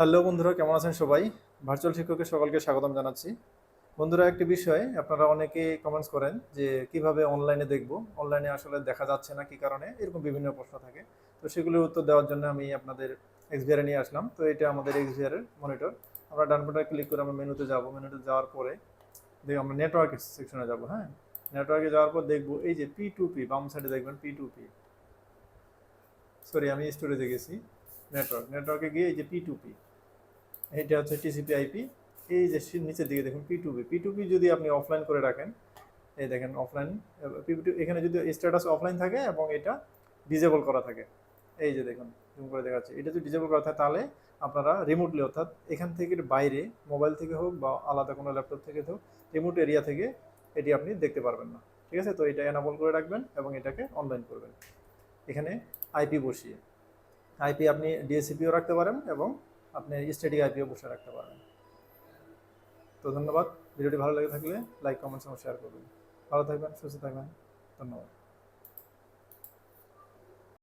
Hello বন্ধুরা, কেমন আছেন সবাই? ভার্চুয়াল শিক্ষকের সকলকে স্বাগতম জানাচ্ছি। বন্ধুরা, একটি বিষয় আপনারা অনেকে কমেন্টস করেন যে কীভাবে অনলাইনে দেখব? অনলাইনে আসলে দেখা যাচ্ছে না কি কারণে? এরকম বিভিন্ন প্রশ্ন থাকে। তো সেগুলোর উত্তর দেওয়ার জন্য আমি আপনাদের এক্সভিআরে নিয়ে আসলাম। তো এটা আমাদের এক্সভিআরের মনিটর আমরা ডান বাটনে ক্লিক করে আমরা মেনুতে যাব। মেনুতে যাওয়ার পরে দেখি, আমরা নেটওয়ার্ক সেকশনে যাব হ্যাঁ? নেটওয়ার্কে যাওয়ার পর দেখব, এই যে পি টু পি বাম সাইডে দেখবেন পি টু পি সরি আমি স্টোরেজে গেছি। নেটওয়ার্ক নেটওয়ার্কে গিয়ে এই যে পি টু পি এটা হচ্ছে টিসিপি আইপি এই যে নিচের দিকে দেখুন P to P P to P যদি আপনি অফলাইন করে রাখেন, এই দেখেন অফলাইন এখানে যদি স্ট্যাটাস অফলাইন থাকে এবং এটা ডিজেবল করা থাকে, এই যে দেখুন জুম করে দেখাচ্ছি, এটা যদি ডিজেবল করা থাকে তাহলে আপনারা রিমোটলি অর্থাৎ এখান থেকে বাইরে মোবাইল থেকে হোক বা আলাদা কোনো ল্যাপটপ থেকে হোক রিমোট এরিয়া থেকে এটি আপনি দেখতে পারবেন না, ঠিক আছে? তো এটা এনাবল করে রাখবেন এবং এটাকে অনলাইন করবেন। এখানে আইপি বসিয়ে। আইপি আপনি ডিএসিপিও রাখতে পারেন এবং আপনি স্টেডি আইপিও বসে রাখতে পারেন। তো ধন্যবাদ। ভিডিওটি ভালো লেগে থাকলে লাইক, কমেন্টস এবং শেয়ার করবেন। ভালো থাকবেন, সুস্থ থাকবেন। ধন্যবাদ।